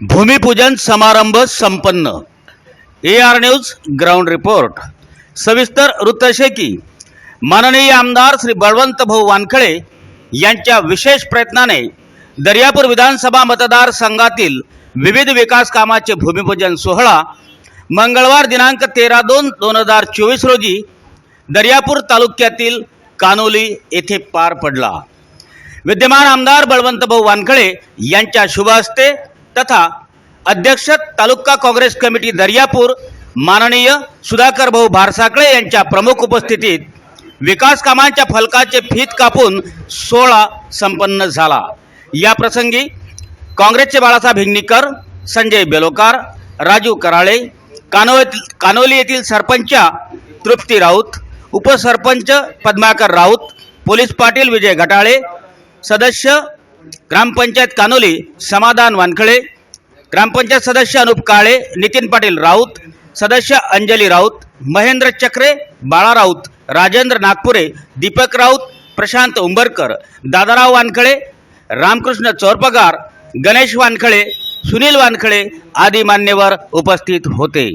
भूमिपूजन समारंभ संपन्न. A R news ground report सविस्तर वृत्त की माननीय आमदार श्री बळवंत भाऊ वानखळे यांच्या विशेष प्रयत्नाने दर्यापूर विधानसभा मतदारसंघातील विविध विकास कामाचे भूमिपूजन सोहळा मंगळवार दिनांक तेरा दोन दोन हजार चोवीस रोजी दर्यापूर तालुक्यातील कानोली येथे पार पडला. विद्यमान आमदार बळवंतभाऊ वानखळे यांच्या शुभ हस्ते तथा अध्यक्ष तालुका काँग्रेस कमिटी दर्यापूर माननीय सुधाकर भाऊ भारसाकळे यांच्या प्रमुख उपस्थितीत विकास कामांच्या फलकाचे फीत कापून सोहळा संपन्न झाला. या प्रसंगी काँग्रेसचे बाळासाहेब हिंगणीकर संजय बेलोकार राजू कराळे कानो कानोली येथील सरपंच तृप्ती राऊत उपसरपंच पद्माकर राऊत पोलीस पाटील विजय घटाळे सदस्य ग्रामपंचायत कानोली समाधान वानखळे ग्रामपंचायत सदस्य अनुप काळे नितीन पाटील राऊत सदस्य अंजली राऊत महेंद्र चक्रे बाळा राऊत राजेंद्र नागपुरे दीपक राऊत प्रशांत उंबरकर दादाराव वानखळे रामकृष्ण चोरपगार गणेश वानखळे सुनील वानखळे आदी मान्यवर उपस्थित होते.